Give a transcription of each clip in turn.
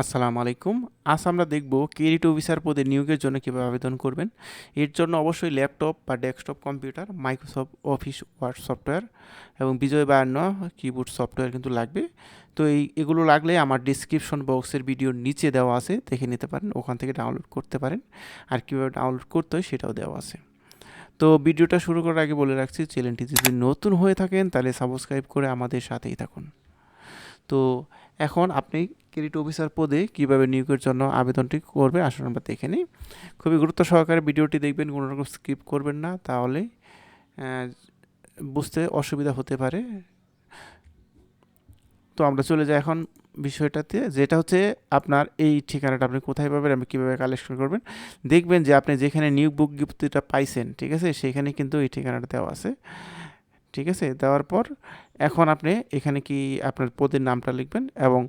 আসসালামু আলাইকুম। আজ আমরা দেখব ক্রেডিট অফিসার পদে নিয়োগের জন্য কীভাবে আবেদন করবেন। এর জন্য অবশ্যই ল্যাপটপ বা desktop, computer, Microsoft Office Word software এবং বিজয় বায়ান্ন কিবোর্ড সফটওয়্যার কিন্তু লাগবে। তো এই, এগুলো লাগলে আমার ডিসক্রিপশন বক্সের ভিডিওর নিচে দেওয়া আছে, দেখে নিতে পারেন, ওখান থেকে ডাউনলোড করতে পারেন। আর কীভাবে ডাউনলোড করতে হয় সেটাও দেওয়া আছে। তো ভিডিওটা শুরু করার আগে বলে রাখছি, চ্যানেলটি যদি নতুন হয়ে থাকেন তাহলে সাবস্ক্রাইব করে আমাদের সাথেই থাকুন। তো এখন আপনি ক্রেডিট অফিসার পদে কীভাবে নিয়োগের জন্য আবেদনটি করবে আসুন আমরা দেখে নিই। খুবই গুরুত্ব সহকারে ভিডিওটি দেখবেন, কোনো রকম স্কিপ করবেন না, তাহলে বুঝতে অসুবিধা হতে পারে। তো আমরা চলে যাই এখন বিষয়টাতে, যেটা হচ্ছে আপনার এই ঠিকানাটা আপনি কোথায় পাবেন, আপনি কীভাবে কালেকশন করবেন। দেখবেন যে আপনি যেখানে নিয়োগ বিজ্ঞপ্তিটা পাইছেন, ঠিক আছে, সেখানে কিন্তু এই ঠিকানাটা দেওয়া আছে। ঠিক আছে, দেওয়ার পর এখন আপনি এখানে কি আপনার পদের নামটা লিখবেন এবং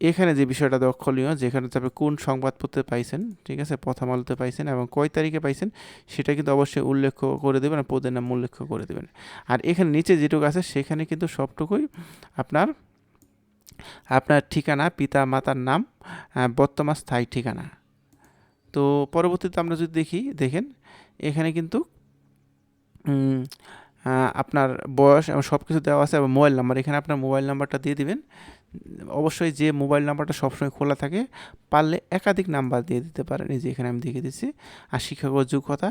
এখানে যে বিষয়টা দক্ষলীয় যেখানে আপনি কোন সংবাদপত্রে পাইছেন, ঠিক আছে, প্রথম আলোতে পাইছেন এবং কয় তারিখে পাইছেন, সেটা কিন্তু অবশ্যই উল্লেখ করে দেবেন আর পদের নাম উল্লেখ করে দেবেন। আর এখানে নিচে যেটুকু আছে, সেখানে কিন্তু সবটুকুই আপনার আপনার ঠিকানা, পিতা, মাতার নাম বর্তমান স্থায়ী ঠিকানা। তো পরবর্তীতে আমরা যদি দেখি, দেখেন, এখানে কিন্তু আপনার বয়স এবং সব কিছু দেওয়া আছে এবং মোবাইল নাম্বার, এখানে আপনার মোবাইল নাম্বারটা দিয়ে দিবেন। অবশ্যই যে মোবাইল নাম্বারটা সবসময় খোলা থাকে, পারলে একাধিক নাম্বার দিয়ে দিতে পারেন। এই যে এখানে আমি দেখে দিচ্ছি। আর শিক্ষাগত যোগ্যতা,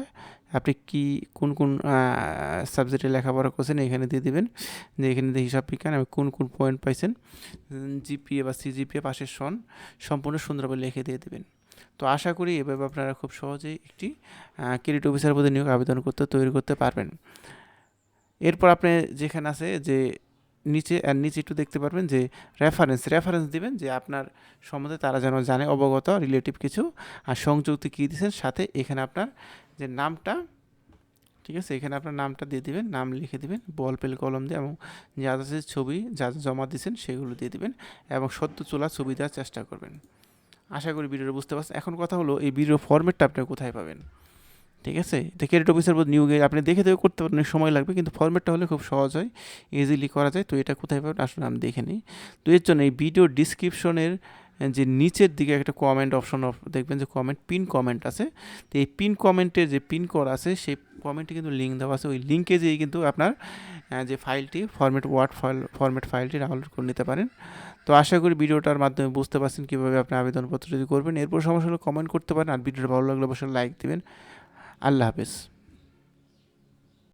আপনি কি, কোন কোন সাবজেক্টে লেখাপড়া করছেন, এখানে দিয়ে দিবেন। যে এখানে দিয়ে হিসাব বিজ্ঞান এবং কোন কোন পয়েন্ট পাইছেন। জিপিএ বা সিজিপিএ পাশের সন, সম্পূর্ণ সুন্দরভাবে লিখে দিয়ে দেবেন। তো আশা করি এভাবে আপনারা খুব সহজেই একটি ক্রেডিট অফিসার পদে নিয়োগ, আবেদন করতে, তৈরি করতে পারবেন। এরপর আপনি যেখানে আছে যে নিচে আর নিচে একটু দেখতে পারবেন যে রেফারেন্স রেফারেন্স দিবেন যে আপনার সম্বন্ধে তারা যেন জানে অবগত রিলেটিভ কিছু। আর সংযুক্তি কী দিয়েছেন? সাথে এখানে আপনার যে নামটা, ঠিক আছে? এখানে আপনার নামটা দিয়ে দিবেন, নাম লিখে দিবেন বল পেল কলম দিয়ে এবং যা যা ছবি, যা জমা দিয়েছেন সেগুলো দিয়ে দিবেন এবং সত্য চোলা ছবি দেওয়ার চেষ্টা করবেন। আশা করি ভিডিওটা বুঝতে পারছেন। এখন কথা হলো, এই ভিডিও ফরম্যাটটা আপনি কোথায় পাবেন? ঠিক আছে? তো ক্রেডিট অফিসের পর নিয়োগে আপনি দেখে দেখে করতে পারেন সময় লাগবে, কিন্তু ফরম্যাটটা হলে খুব সহজ হয় ইজিলি করা যায়। তো এটা কোথায় পাবেন? আসলে আমি দেখে নিই। তো এর জন্য এই ভিডিও ডিসক্রিপশনের যে নিচের দিকে একটা কমেন্ট অপশন দেখবেন যে কমেন্ট পিন কমেন্ট আছে। তো এই পিন কমেন্টের যে পিন করা আছে, সেই কমেন্টে কিন্তু লিঙ্ক দেওয়া আছে। ওই লিঙ্কে যেয়ে কিন্তু আপনার যে ফাইলটি ফরম্যাট ওয়ার্ড ফাইল ফরম্যাট ফাইলটি ডাউনলোড করে নিতে পারেন। তো আশা করি ভিডিওটার মাধ্যমে বুঝতে পারছেন কীভাবে আপনি আবেদনপত্র যদি করবেন। এরপর সমস্যা হলে কমেন্ট করতে পারেন। আর ভিডিওটা ভালো লাগলে অবশ্যই লাইক দিবেন। আল্লাহ হাফেজ।